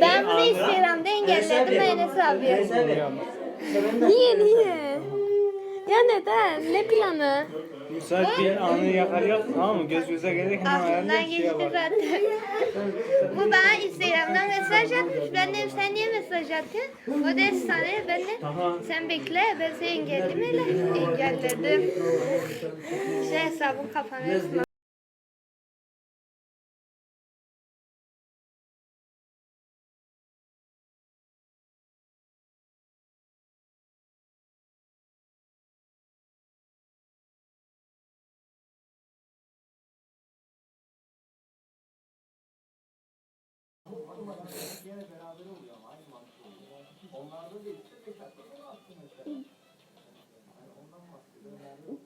Ben bunu Instagram'da engelledim Enes abi. Niye niye? Ya neden? Ne planı? Müsait bir anı yakalıyor tamam mı? Göz göze gelirken hemen Aklımdan ayarlayıp şey geçti zaten. Bu bana Instagram'dan mesaj atmış. Ben dedim sen niye mesaj attın? O da sana ben de Tamam. sen bekle ben seni engelledim öyle engelledim. İşte hesabın kapanıyor. Onlarda değil. Ondan bahsediyor.